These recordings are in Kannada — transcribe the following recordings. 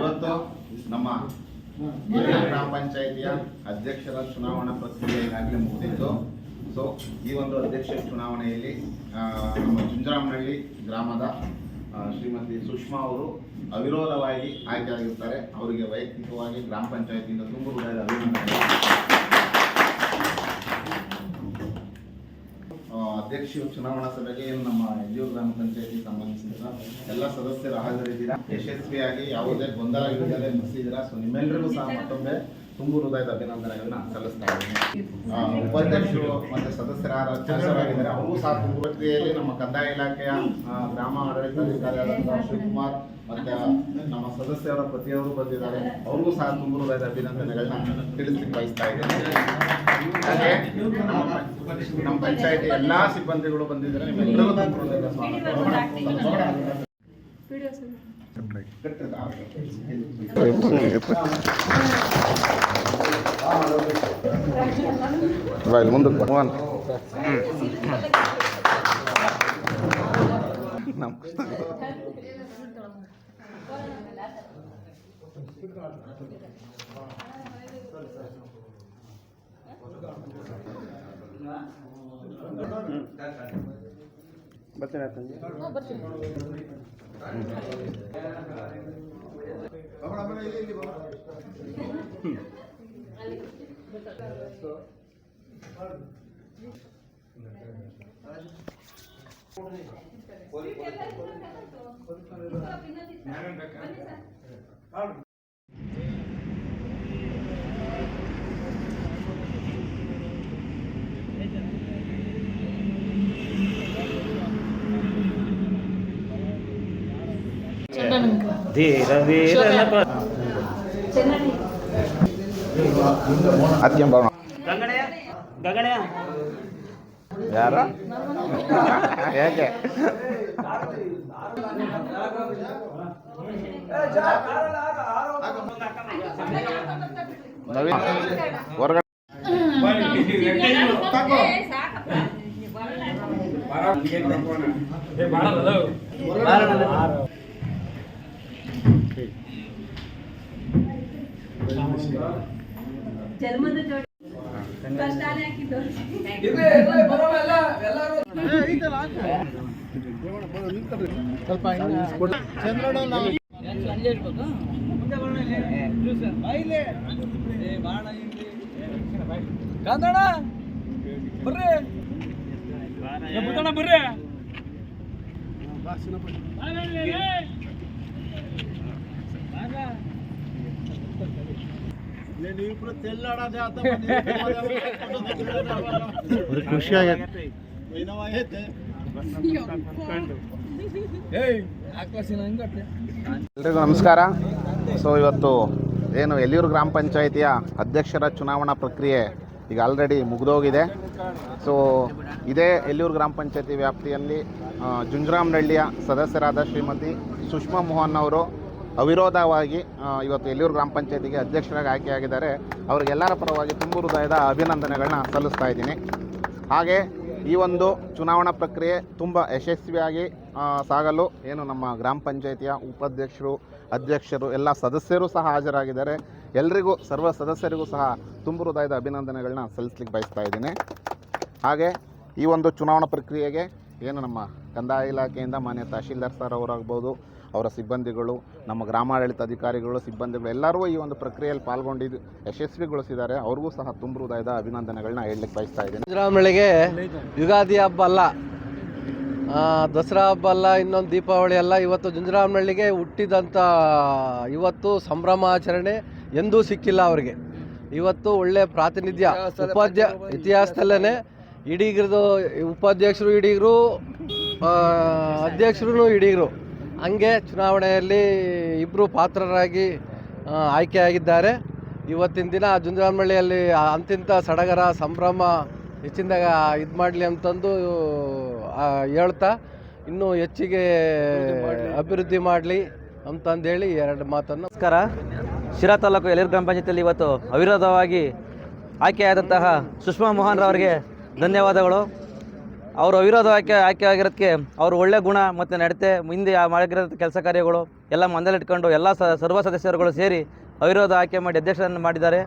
ಇವತ್ತು ನಮ್ಮ ಗ್ರಾಮ ಪಂಚಾಯಿತಿಯ ಅಧ್ಯಕ್ಷರ ಚುನಾವಣಾ ಪ್ರಕ್ರಿಯೆ ಈಗಾಗಲೇ ಮುಗಿದಿತ್ತು. ಸೊ ಈ ಒಂದು ಅಧ್ಯಕ್ಷ ಚುನಾವಣೆಯಲ್ಲಿ ನಮ್ಮ ಚುಂಜರಾಮನಹಳ್ಳಿ ಗ್ರಾಮದ ಶ್ರೀಮತಿ ಸುಷ್ಮಾ ಅವರು ಅವಿರೋಧವಾಗಿ ಆಯ್ಕೆಯಾಗಿರ್ತಾರೆ. ಅವರಿಗೆ ವೈಯಕ್ತಿಕವಾಗಿ ಗ್ರಾಮ ಪಂಚಾಯತಿಯಿಂದ ತುಂಬ ಅಭಿನಂದನೆ. ಆ, ಅಧ್ಯಕ್ಷ ಚುನಾವಣಾ ಸಭೆಗೆ ಏನು ನಮ್ಮ ಎಲ್ಲಿಯೂ ಗ್ರಾಮ ಪಂಚಾಯತಿ ಸಂಬಂಧಿಸಿದ ಎಲ್ಲ ಸದಸ್ಯರು ಹಾಜರಿದ್ದೀರಾ? ಯಶಸ್ವಿಯಾಗಿ ಯಾವುದೇ ಗೊಂದಲ ಇಲ್ಲದೆ ಮುಗಿಸಿದ್ದೀರಾ ಸೊ ನಿಮ್ಮೆಲ್ಲರಿಗೂ ಸಹ ಮತ್ತೊಮ್ಮೆ ತುಂಬು ಹೃದಯದ ಅಭಿನಂದನೆಗಳನ್ನ ಸಲ್ಲಿಸ್ತಾ ಇದ್ದೀನಿ. ಉಪಾಧ್ಯಕ್ಷರು ಮತ್ತೆ ಸದಸ್ಯರಾದ ಅಧ್ಯಕ್ಷರಾಗಿದ್ದಾರೆ ಅವರು ಸಹ ತುಂಬ ಪ್ರಕ್ರಿಯೆಯಲ್ಲಿ ನಮ್ಮ ಕಂದಾಯ ಇಲಾಖೆಯ ಗ್ರಾಮ ಆಡಳಿತಾಧಿಕಾರಿಯಾದಂತಹ ಶಿವಕುಮಾರ್ ಮತ್ತೆ ನಮ್ಮ ಸದಸ್ಯರ ಪ್ರತಿಯೊಬ್ಬರು ಬಂದಿದ್ದಾರೆ. ಅವ್ರಿಗೂ ಸಹ ತುಂಬ ಹೃದಯದ ಅಭಿನಂದನೆಗಳನ್ನ ತಿಳಿಸ್ಲಿಕ್ಕೆ ಬಯಸ್ತಾ ಇದ್ದೇನೆ. ನಮ್ಮ ಪಂಚಾಯತಿ ಎಲ್ಲಾ ಸಿಬ್ಬಂದಿಗಳು ಬಂದಿದ್ದಾರೆ. ನಿಮ್ಮೆಲ್ಲರೂ ತುಂಬ ಹೃದಯದ ಕಟ್ಟದ ಮುಂದಕ್ಕೆ ಮೋಹನ್ ಧೀರ ವೀರ ಪ್ರ- ಅತ್ಯಂ ಬರೋಣ ಗಂಗಣೆಯ ಗಂಗಣೆಯ ಯಾರ? ಹೇಗೆ ನವೀನ್ ಹೊರಗಡೆ. ಜನ್ಮದ ಜೋಡಿ ಕಷ್ಟಾನೇ ಹಾಕಿದ್ದು. ಕಾಂತಣ್ಣ ಬರ್ರಿ. ಏ ಬುದ್ದಣ್ಣ ಬರ್ರಿ. ಖುಷಿ ಆಗೈತೆ ಹಿಂಗಟ್ಟೆ ಎಲ್ರಿಗೂ ನಮಸ್ಕಾರ. ಸೊ ಇವತ್ತು ಏನು ಎಲ್ಲಿಯೂರು ಗ್ರಾಮ ಪಂಚಾಯಿತಿಯ ಅಧ್ಯಕ್ಷರ ಚುನಾವಣಾ ಪ್ರಕ್ರಿಯೆ ಈಗ ಆಲ್ರೆಡಿ ಮುಗಿದೋಗಿದೆ. ಸೊ ಇದೇ ಎಲ್ಲಿಯೂರು ಗ್ರಾಮ ಪಂಚಾಯತಿ ವ್ಯಾಪ್ತಿಯಲ್ಲಿ ಜುಂಜರಾಮನಹಳ್ಳಿಯ ಸದಸ್ಯರಾದ ಶ್ರೀಮತಿ ಸುಷ್ಮಾ ಮೋಹನ್ ಅವರು ಅವಿರೋಧವಾಗಿ ಇವತ್ತು ಎಲ್ಲೂರು ಗ್ರಾಮ ಪಂಚಾಯತಿಗೆ ಅಧ್ಯಕ್ಷರಾಗಿ ಆಯ್ಕೆಯಾಗಿದ್ದಾರೆ. ಅವರಿಗೆಲ್ಲರ ಪರವಾಗಿ ತುಂಬು ಹೃದಯದ ಅಭಿನಂದನೆಗಳನ್ನ ಸಲ್ಲಿಸ್ತಾ ಇದ್ದೀನಿ. ಹಾಗೆ ಈ ಒಂದು ಚುನಾವಣಾ ಪ್ರಕ್ರಿಯೆ ತುಂಬ ಯಶಸ್ವಿಯಾಗಿ ಸಾಗಲು ಏನು ನಮ್ಮ ಗ್ರಾಮ ಪಂಚಾಯಿತಿಯ ಉಪಾಧ್ಯಕ್ಷರು, ಅಧ್ಯಕ್ಷರು, ಎಲ್ಲ ಸದಸ್ಯರು ಸಹ ಹಾಜರಾಗಿದ್ದಾರೆ. ಎಲ್ರಿಗೂ, ಸರ್ವ ಸದಸ್ಯರಿಗೂ ಸಹ ತುಂಬ ಹೃದಯದ ಅಭಿನಂದನೆಗಳನ್ನ ಸಲ್ಲಿಸ್ಲಿಕ್ಕೆ ಬಯಸ್ತಾ ಇದ್ದೀನಿ. ಹಾಗೆ ಈ ಒಂದು ಚುನಾವಣಾ ಪ್ರಕ್ರಿಯೆಗೆ ಏನು ನಮ್ಮ ಕಂದಾಯ ಇಲಾಖೆಯಿಂದ ಮಾನ್ಯ ತಹಶೀಲ್ದಾರ್ ಸರ್ ಅವರಾಗ್ಬೋದು ಅವರ ಸಿಬ್ಬಂದಿಗಳು, ನಮ್ಮ ಗ್ರಾಮಾಡಳಿತ ಅಧಿಕಾರಿಗಳು, ಸಿಬ್ಬಂದಿಗಳು ಎಲ್ಲರೂ ಈ ಒಂದು ಪ್ರಕ್ರಿಯೆಯಲ್ಲಿ ಪಾಲ್ಗೊಂಡಿದ್ದು, ಯಶಸ್ವಿಗೊಳಿಸಿದ್ದಾರೆ. ಅವ್ರಿಗೂ ಸಹ ತುಂಬ ಹೃದಯದ ಅಭಿನಂದನೆಗಳನ್ನ ಹೇಳಲಿಕ್ಕೆ ಬಯಸ್ತಾ ಇದ್ದೀನಿ. ಸಿದ್ದರಾಮಯ್ಯಗೆ ಯುಗಾದಿ ಹಬ್ಬ ಅಲ್ಲ ದಸರಾ ಹಬ್ಬ ಅಲ್ಲ, ಇನ್ನೊಂದು ದೀಪಾವಳಿ ಅಲ್ಲ, ಇವತ್ತು ಜುಂಜರಾಮನಹಳ್ಳಿಗೆ ಹುಟ್ಟಿದಂಥ ಇವತ್ತು ಸಂಭ್ರಮಾಚರಣೆ ಎಂದೂ ಸಿಕ್ಕಿಲ್ಲ ಅವರಿಗೆ. ಇವತ್ತು ಒಳ್ಳೆ ಪ್ರಾತಿನಿಧ್ಯ, ಉಪಾಧ್ಯ ಇತಿಹಾಸದಲ್ಲೇ ಇಡೀಗ್ರದು ಉಪಾಧ್ಯಕ್ಷರು ಇಡೀಗರು ಅಧ್ಯಕ್ಷರು ಇಡೀಗರು ಹಂಗೆ ಚುನಾವಣೆಯಲ್ಲಿ ಇಬ್ಬರು ಪಾತ್ರರಾಗಿ ಆಯ್ಕೆಯಾಗಿದ್ದಾರೆ. ಇವತ್ತಿನ ದಿನ ಜುಂಜಾನಮಳ್ಳಿಯಲ್ಲಿ ಅಂತಿಂತ ಸಡಗರ, ಸಂಭ್ರಮ ಹೆಚ್ಚಿನದಾಗ ಇದು ಮಾಡಲಿ ಅಂತಂದು ಹೇಳ್ತಾ, ಇನ್ನೂ ಹೆಚ್ಚಿಗೆ ಅಭಿವೃದ್ಧಿ ಮಾಡಲಿ ಅಂತಂದೇಳಿ ಎರಡು ಮಾತನ್ನು. ನಮಸ್ಕಾರ. ಶಿರಾ ತಾಲೂಕು ಎಲಿರ್ ಗ್ರಾಮ ಪಂಚಾಯತಿಯಲ್ಲಿ ಇವತ್ತು ಅವಿರೋಧವಾಗಿ ಆಯ್ಕೆಯಾದಂತಹ ಸುಷ್ಮಾ ಮೋಹನ್ ರವರಿಗೆ ಧನ್ಯವಾದಗಳು. ಅವರು ಅವಿರೋಧ ಆಯ್ಕೆ ಆಯ್ಕೆ ಆಗಿರೋದಕ್ಕೆ ಅವರು ಒಳ್ಳೆ ಗುಣ ಮತ್ತು ನಡತೆ, ಹಿಂದೆ ಮಾಡಿರೋ ಕೆಲಸ ಕಾರ್ಯಗಳು ಎಲ್ಲ ಮಂದಲಿಟ್ಕೊಂಡು ಎಲ್ಲ ಸರ್ವ ಸದಸ್ಯರುಗಳು ಸೇರಿ ಅವಿರೋಧ ಆಯ್ಕೆ ಮಾಡಿ ಅಧ್ಯಕ್ಷರನ್ನು ಮಾಡಿದ್ದಾರೆ.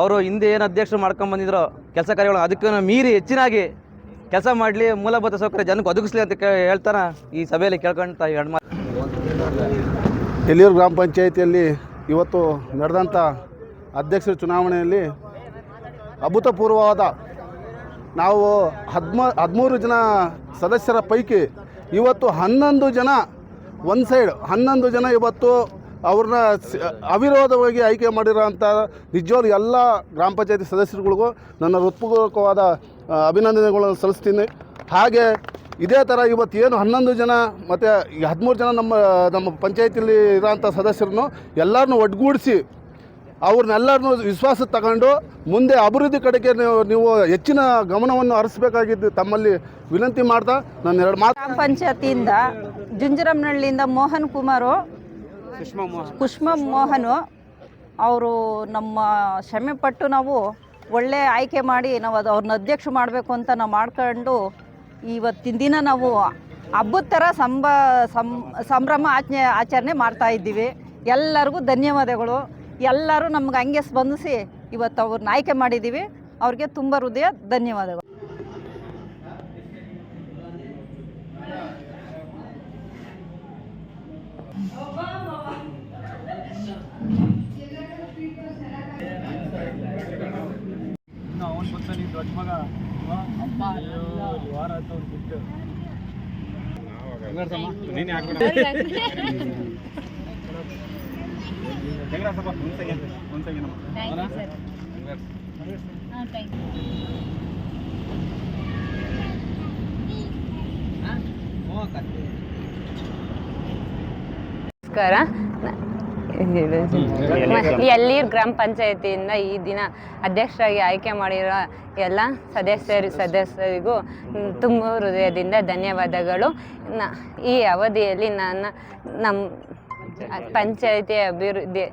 ಅವರು ಹಿಂದೆ ಏನು ಅಧ್ಯಕ್ಷರು ಮಾಡ್ಕೊಂಡು ಬಂದಿದ್ರೋ ಕೆಲಸ ಕಾರ್ಯಗಳು ಅದಕ್ಕೂ ಮೀರಿ ಹೆಚ್ಚಿನಾಗಿ ಕೆಲಸ ಮಾಡಲಿ, ಮೂಲಭೂತ ಸೌಕರ್ಯ ಜನಕ್ಕೆ ಒದಗಿಸ್ಲಿ ಅಂತ ಹೇಳ್ತಾನೆ ಈ ಸಭೆಯಲ್ಲಿ ಎರಡು ಮಾತು ಎಲ್ಲಿಯೂರು ಗ್ರಾಮ ಪಂಚಾಯಿತಿಯಲ್ಲಿ ಇವತ್ತು ನಡೆದಂಥ ಅಧ್ಯಕ್ಷರ ಚುನಾವಣೆಯಲ್ಲಿ ಅಭೂತಪೂರ್ವವಾದ ನಾವು ಹದ್ಮ ಹದಿಮೂರು ಜನ ಸದಸ್ಯರ ಪೈಕಿ ಇವತ್ತು ಹನ್ನೊಂದು ಜನ, ಒಂದು ಸೈಡ್ ಹನ್ನೊಂದು ಜನ ಇವತ್ತು ಅವ್ರನ್ನ ಅವಿರೋಧವಾಗಿ ಆಯ್ಕೆ ಮಾಡಿರೋಂಥ ನಿಜವಾಗ್ಲೂ ಎಲ್ಲ ಗ್ರಾಮ ಪಂಚಾಯತಿ ಸದಸ್ಯರುಗಳಿಗೂ ನನ್ನ ಹೃತ್ಪೂರ್ವಕವಾದ ಅಭಿನಂದನೆಗಳನ್ನು ಸಲ್ಲಿಸ್ತೀನಿ. ಹಾಗೆ ಇದೇ ಥರ ಇವತ್ತು ಏನು ಹನ್ನೊಂದು ಜನ ಮತ್ತು ಹದಿಮೂರು ಜನ ನಮ್ಮ ನಮ್ಮ ಪಂಚಾಯತಿಯಲ್ಲಿ ಇರೋಂಥ ಸದಸ್ಯರನ್ನು ಎಲ್ಲರನ್ನೂ ಒಡ್ಗೂಡಿಸಿ ಅವ್ರನ್ನೆಲ್ಲರನ್ನೂ ವಿಶ್ವಾಸ ತಗೊಂಡು ಮುಂದೆ ಅಭಿವೃದ್ಧಿ ಕಡೆಗೆ ನೀವು ನೀವು ಹೆಚ್ಚಿನ ಗಮನವನ್ನು ಹರಿಸಬೇಕಾಗಿದ್ದು ತಮ್ಮಲ್ಲಿ ವಿನಂತಿ ಮಾಡ್ತಾ ನಾನು ಎರಡು ಮಾತು ಗ್ರಾಮ ಪಂಚಾಯತಿಯಿಂದ ಜುಂಜರಮ್ನಹಳ್ಳಿಯಿಂದ ಮೋಹನ್ ಕುಮಾರು ಕುಷ್ಮ ಮೋಹನು. ಅವರು ನಮ್ಮ ಶ್ರಮೆ ಪಟ್ಟು ನಾವು ಒಳ್ಳೆ ಆಯ್ಕೆ ಮಾಡಿ ನಾವು ಅದು ಅವ್ರನ್ನ ಅಧ್ಯಕ್ಷ ಮಾಡಬೇಕು ಅಂತ ನಾವು ಮಾಡ್ಕೊಂಡು ಇವತ್ತಿನ ದಿನ ನಾವು ಹಬ್ಬದ ಥರ ಸಂಭ ಸಂ ಸಂಭ್ರಮ ಆಚರಣೆ ಆಚರಣೆ ಮಾಡ್ತಾ ಇದ್ದೀವಿ. ಎಲ್ಲರಿಗೂ ಧನ್ಯವಾದಗಳು. ಎಲ್ಲರೂ ನಮ್ಗೆ ಹಂಗೆ ಸ್ಪಂದಿಸಿ ಇವತ್ತು ಅವ್ರನ್ನ ಆಯ್ಕೆ ಮಾಡಿದ್ದೀವಿ. ಅವ್ರಿಗೆ ತುಂಬ ಹೃದಯ ಧನ್ಯವಾದಗಳು. ಇನ್ನು ಅವನು ದೊಡ್ಡ ಮಗ ಅಪ್ಪ ಅಯ್ಯೋ, ಈ ವಾರ ಆಯ್ತು ಅವ್ನು ಬಿಟ್ಟು ನಮಸ್ಕಾರ. ಎಳ್ಳೀರ್ ಗ್ರಾಮ ಪಂಚಾಯತಿಯಿಂದ ಈ ದಿನ ಅಧ್ಯಕ್ಷರಾಗಿ ಆಯ್ಕೆ ಮಾಡಿರೋ ಎಲ್ಲ ಸದಸ್ಯರು ಸದಸ್ಯರಿಗೂ ತುಂಬ ಹೃದಯದಿಂದ ಧನ್ಯವಾದಗಳು. ನ ಈ ಅವಧಿಯಲ್ಲಿ ನಾನು ನಮ್ಮ ಪಂಚಾಯತಿ ಅಭಿವೃದ್ಧಿ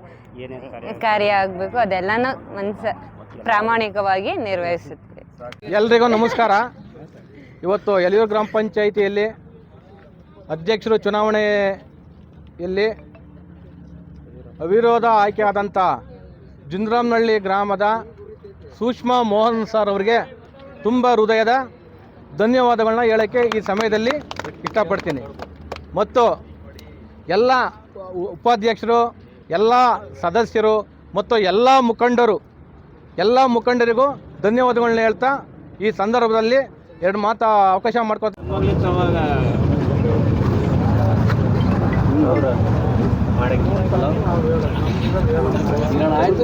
ಕಾರ್ಯ ಆಗಬೇಕು ಅದೆಲ್ಲನೂ ಮನ್ಸ ಪ್ರಾಮಾಣಿಕವಾಗಿ ನಿರ್ವಹಿಸುತ್ತೆ. ಎಲ್ರಿಗೂ ನಮಸ್ಕಾರ. ಇವತ್ತು ಯಲಿಯೂರು ಗ್ರಾಮ ಪಂಚಾಯಿತಿಯಲ್ಲಿ ಅಧ್ಯಕ್ಷರು ಚುನಾವಣೆಯಲ್ಲಿ ಅವಿರೋಧ ಆಯ್ಕೆ ಆದಂಥ ಜುಂದ್ರಾಮ್ನಹಳ್ಳಿ ಗ್ರಾಮದ ಸುಷ್ಮಾ ಮೋಹನ್ ಸರ್ ಅವರಿಗೆ ತುಂಬ ಹೃದಯದ ಧನ್ಯವಾದಗಳನ್ನ ಹೇಳೋಕ್ಕೆ ಈ ಸಮಯದಲ್ಲಿ ಇಷ್ಟಪಡ್ತೀನಿ. ಮತ್ತು ಎಲ್ಲ ಉಪಾಧ್ಯಕ್ಷರು ಎಲ್ಲ ಸದಸ್ಯರು ಮತ್ತು ಎಲ್ಲ ಮುಖಂಡರು, ಎಲ್ಲ ಮುಖಂಡರಿಗೂ ಧನ್ಯವಾದಗಳನ್ನ ಹೇಳ್ತಾ ಈ ಸಂದರ್ಭದಲ್ಲಿ ಎರಡು ಮಾತು ಅವಕಾಶ ಮಾಡ್ಕೋತ ಆಯ್ತು